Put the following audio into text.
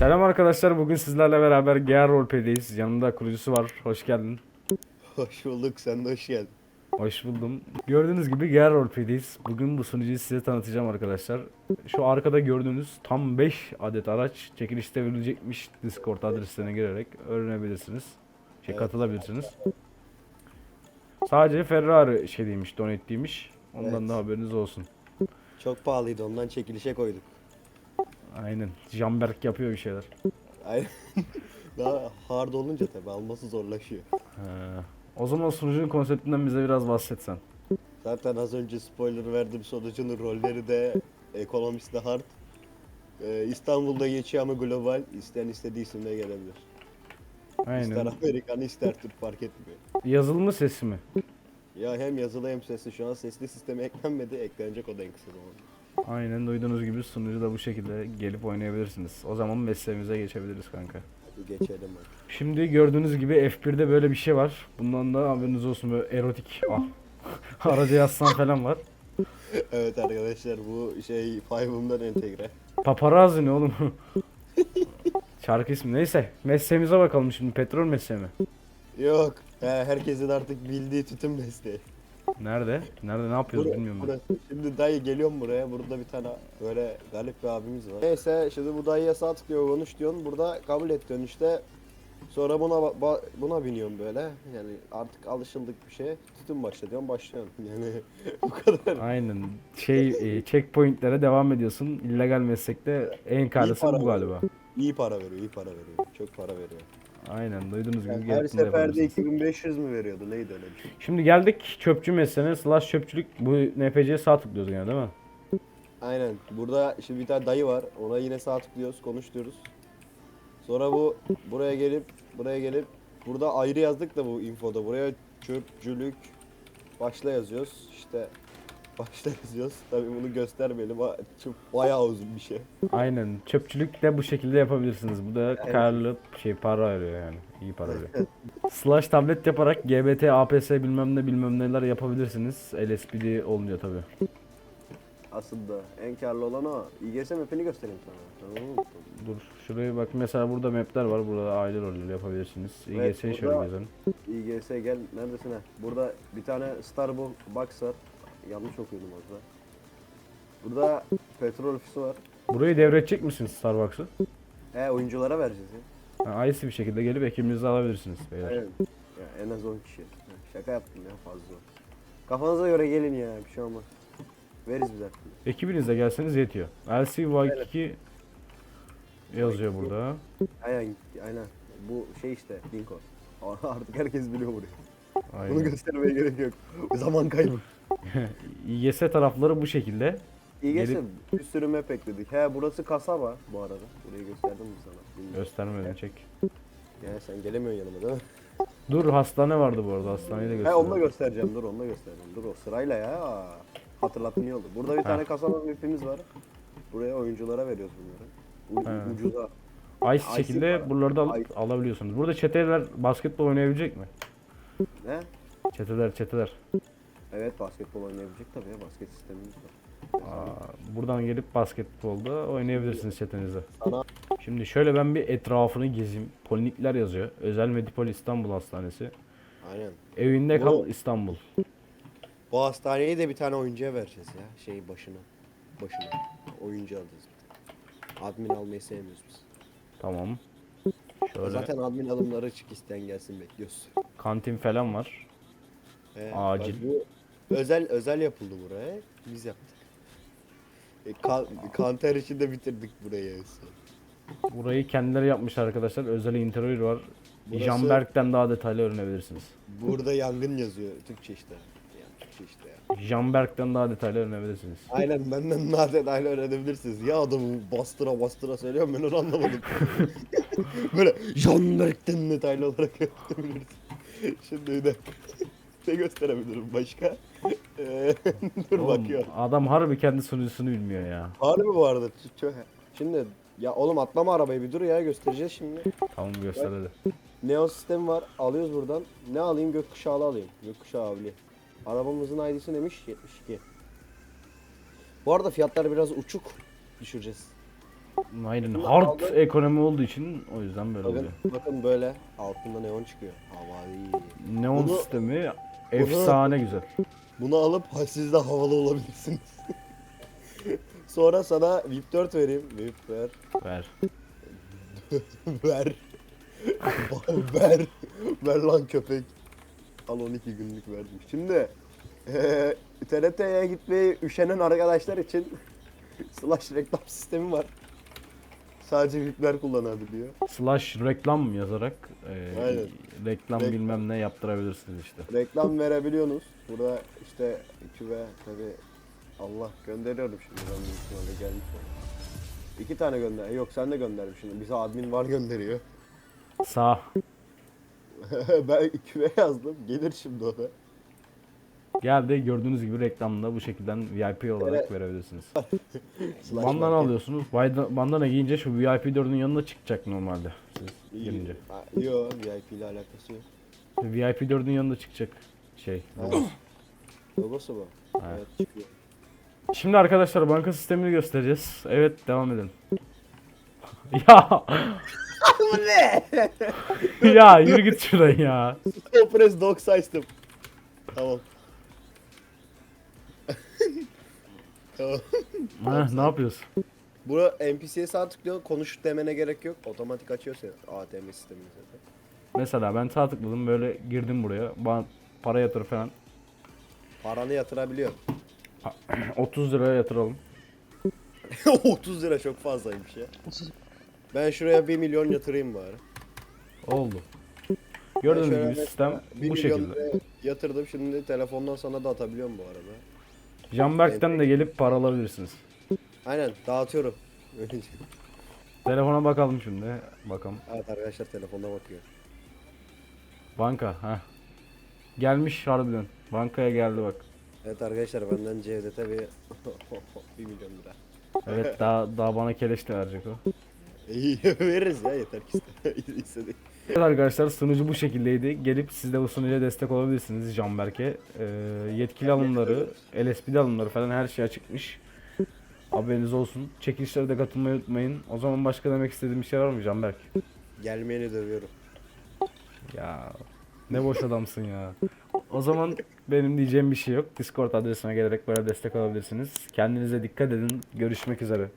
Selam arkadaşlar. Bugün sizlerle beraber GR Roleplay'deyiz. Yanımda kurucusu var. Hoş geldin. Hoş bulduk, sen de hoş geldin. Hoş buldum. Gördüğünüz gibi GR Roleplay'deyiz. Bugün bu sunucuyu size tanıtacağım arkadaşlar. Şu arkada gördüğünüz tam 5 adet araç çekilişte verilecekmiş Discord adreslerine girerek öğrenebilirsiniz. Şey katılabilirsiniz. Sadece Ferrari şey demiş, donate demiş. Ondan Evet. da haberiniz olsun. Çok pahalıydı, ondan çekilişe koyduk. Aynen. Jamberk yapıyor bir şeyler. Aynen. Daha hard olunca tabi alması zorlaşıyor. Ee, o zaman sunucunun konseptinden bize biraz bahsetsen. Zaten az önce spoiler verdim sonucunun rolleri de ekonomisi de hard. Ee, İstanbul'da geçiyor ama global. İsteyen istediği isimle gelebilir. İster Aynen. Amerikan ister Türk fark etmiyor. Yazılı mı sesi mi? Ya hem yazılı hem sesli şu an sesli sisteme eklenmedi. Eklenecek o da en kısa zamanda. Aynen duyduğunuz gibi sunucu da bu şekilde gelip oynayabilirsiniz. O zaman mesleğimize geçebiliriz kanka. Hadi geçelim hadi. Şimdi gördüğünüz gibi F1'de böyle bir şey var. Bundan da haberiniz olsun böyle erotik ah. Aracı yazsan falan var. Evet arkadaşlar bu şey Five'ımdan entegre. Paparazzi ne oğlum? Şarkı ismi neyse. Mesleğimize bakalım şimdi petrol mesleği mi? Yok. He, herkesin artık bildiği tütün mesleği. Nerede? Nerede ne yapıyoruz Burası- bilmiyorum ben. burası. Şimdi dayı geliyorum buraya. Burada bir tane böyle garip bir abimiz var. Neyse şimdi bu dayıya sağ tıklıyor konuş diyorsun. Burada kabul et diyorsun işte. Sonra buna ba- ba- buna biniyorum böyle. Yani artık alışıldık bir şey. Tütün başla diyorsun başlıyorsun. Yani bu kadar. Aynen. Şey e, checkpointlere devam ediyorsun. İllegal meslekte en karlısı para bu galiba. İyi para veriyor, iyi para veriyor. Çok para veriyor. Aynen duyduğunuz gibi Yani her seferde yapabilirsiniz. 2500 mü veriyordu? Neydi öyle bir şey? Şimdi geldik çöpçü mesleğine slash çöpçülük. Bu NPC'ye sağ tıklıyoruz yani değil mi? Aynen. Burada şimdi bir tane dayı var. Ona yine sağ tıklıyoruz, konuş diyoruz. Sonra bu buraya gelip buraya gelip burada ayrı yazdık da bu infoda. Buraya çöpçülük başla yazıyoruz. İşte başla yazıyoruz. Tabii bunu göstermeyelim. Çok bayağı uzun bir şey. Aynen. Çöpçülük de bu şekilde yapabilirsiniz. Bu da karlı şey para veriyor yani. İyi para veriyor. Slash tablet yaparak GBT, APS bilmem ne bilmem neler yapabilirsiniz. LSPD olmuyor tabi. Aslında en karlı olan o. İGS map'ini göstereyim sana. Tamam? Dur şuraya bak mesela burada mapler var. Burada aile rolleri yapabilirsiniz. Evet, İGS'yi şöyle gezelim. İGS gel neredesin ha? Burada bir tane Starbucks var. Yanlış okuyordum orada. Burada petrol ofisi var. Burayı devredecek misiniz Starbucks'ı? He oyunculara vereceğiz ya. Ha, ice bir şekilde gelip ekibinizi alabilirsiniz beyler. Evet. Ya en az 10 kişi. Şaka yaptım ya fazla. Kafanıza göre gelin ya bir şey olmaz. Veririz biz artık. Ekibinizle gelseniz yetiyor. LCY2 yazıyor burada. Aynen aynen. Bu şey işte Lincoln. Artık herkes biliyor burayı. Bunu Aynen. göstermeye gerek yok. Zaman kaybı. İGS tarafları bu şekilde. İyi Gelip- geçsin. Bir sürü map ekledik. He burası kasaba bu arada. Burayı gösterdim mi sana? Bilmiyorum. Göstermedim çek. Yani sen gelemiyorsun yanıma değil mi? Dur hastane vardı bu arada. Hastaneyi de He onu da göstereceğim. Dur onu da göstereceğim. Dur o sırayla ya. Hatırlattın iyi oldu. Burada bir tane kasaba mapimiz var. Buraya oyunculara veriyoruz bunları. U- He. ucuza. Ice Ice'i şekilde var. buraları da alıp Ice. alabiliyorsunuz. Burada çeteler basketbol oynayabilecek mi? Ne? Çeteler çeteler. Evet basketbol oynayabilecek tabii ya. Basket sistemimiz var. Aa, buradan gelip basketbolda oynayabilirsiniz çetenizle. Sana Şimdi şöyle ben bir etrafını gezeyim. Polinikler yazıyor. Özel Medipol İstanbul Hastanesi. aynen. Evinde Bu- kal İstanbul. Bu hastaneyi de bir tane oyuncuya vereceğiz ya. Şey başına. Başına. Oyuncu alacağız. Admin almayı sevmiyoruz biz. Tamam. Şöyle Zaten admin alımları açık isteyen gelsin bekliyoruz. kantin falan var. He, Acil. bu özel özel yapıldı buraya. Biz yaptık. E, kan, kanter için de bitirdik burayı. en son. Burayı kendileri yapmış arkadaşlar. Özel interior var. Burası- Jamberk'ten daha detaylı öğrenebilirsiniz. Burada yangın yazıyor Türkçe işte. Yani Türkçe işte ya. Jamberk'ten daha detaylı öğrenebilirsiniz. Aynen benden daha detaylı öğrenebilirsiniz. Ya adamı bastıra bastıra söylüyorum ben onu anlamadım. Böyle Jean-Marc'ten detaylı olarak öğrenebilirsiniz. Şimdi bir de ne gösterebilirim başka? Ee, dur Oğlum, bakıyor. adam harbi kendi sunucusunu bilmiyor ya. Harbi bu arada. Şimdi ya oğlum atlama arabayı bir dur ya göstereceğiz şimdi. Tamam göster hadi. Neo sistemi var. Alıyoruz buradan. Ne alayım? Gökkuşağlı alayım. Gökkuşağı avli. Arabamızın ID'si neymiş? 72. Bu arada fiyatlar biraz uçuk. Düşüreceğiz. Aynen hard ekonomi olduğu için o yüzden böyle Bakın, oluyor. bakın böyle altında neon çıkıyor. Havai. Neon Bunu- sistemi efsane güzel. Bunu alıp siz de havalı olabilirsiniz. Sonra sana VIP 4 vereyim. VIP ver. Ver. ver. ver. Ver lan köpek. Al 12 günlük verdim. Şimdi eee TRT'ye gitmeyi üşenen arkadaşlar için slash reklam sistemi var. Sadece VIP'ler kullanabiliyor. Slash reklam yazarak e, Aynen. reklam bilmem ne yaptırabilirsiniz işte. Reklam verebiliyorsunuz. Burada işte küve tabi Allah gönderiyorum şimdi ben büyük ihtimalle gelmiş ona. İki tane gönder. Yok sen de göndermişsin. Bize admin var gönderiyor. Sağ. ben küve yazdım. Gelir şimdi o da. Geldi gördüğünüz gibi reklamda bu şekilde VIP olarak Evet. verebilirsiniz. Bandana alıyorsunuz. Bayda- Bandana giyince şu VIP 4'ün yanına çıkacak normalde siz girince. Yok VIP ile alakası yok. VIP 4'ün yanında çıkacak şey. logo. Logosu bu. Evet çıkıyor. Şimdi arkadaşlar banka sistemini göstereceğiz. Evet devam edelim. ya Bu ne? ya yürü git şuradan ya. Compress dog size'dım. Tamam. Tamam. Ne yapıyorsun? Bura NPC'ye sağ tıklıyor. Konuş demene gerek yok. Otomatik açıyor seni. ATM sistemi zaten. Mesela ben sağ tıkladım böyle girdim buraya. Bana para yatır falan. Paranı yatırabiliyor. 30 liraya yatıralım. 30 lira çok fazlaymış ya. Ben şuraya 1 milyon yatırayım bari. Oldu. Ben Gördüğünüz şöyle gibi mesela sistem 1 bu milyon şekilde. liraya yatırdım. Şimdi telefondan sana da atabiliyorum bu arada. Jamberk'ten de gelip para alabilirsiniz. Aynen dağıtıyorum. Telefona bakalım şimdi. Bakalım. evet arkadaşlar telefonda bakıyor. Banka. ha. Gelmiş harbiden. Bankaya geldi bak. Evet arkadaşlar benden Cevdet'e bir 1 milyon lira. Evet daha daha bana keleş de verecek o. İyi veririz ya yeter ki iste- istedik. Evet arkadaşlar sunucu bu şekildeydi. Gelip siz de bu sunucuya destek olabilirsiniz Jamberk'e. Ee, yetkili alımları, LSP'de alımları falan her şey açıkmış. Haberiniz olsun. Çekilişlere de katılmayı unutmayın. O zaman başka demek istediğim bir şey var mı Jamberk? Gelmeyeni dövüyorum. Ya ne boş adamsın ya. O zaman benim diyeceğim bir şey yok. Discord adresine gelerek böyle destek alabilirsiniz. Kendinize dikkat edin. Görüşmek üzere.